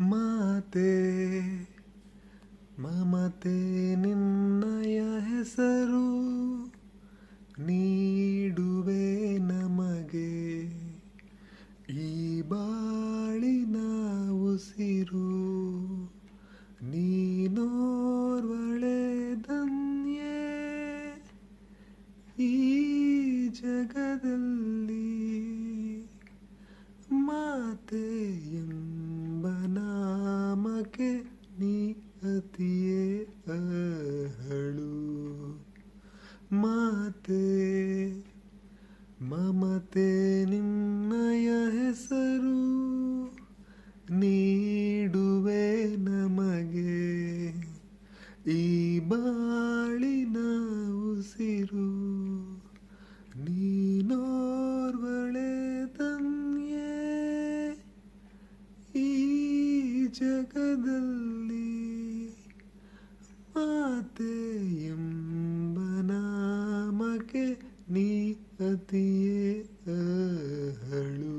ಮಾತೆ ಮಮತೆ ನಿನ್ನಯ ಹೆಸರು ನೀಡುವೆ ನಮಗೆ. ಈ ಬಾಳಿನ ಉಸಿರು ನೀನೋರ್ವಳೆ ಧನ್ಯೆ. ಈ ಜಗದಲ್ಲಿ ನೀ ಅತಿಯೇ ಅಹಳು ಮಾತೆ ಮಮತೆ ನಿನ್ನಯ ಹೆಸರು ನೀಡುವೆ ನಮಗೆ. ಈ ಬಾಳಿನ ಉಸಿರು ಜಗದಲ್ಲಿ ಮಾತೆ ಎಂಬ ನಾಮಕ್ಕೆ ನೀ ಅತಿಯೇ ಅಹಳು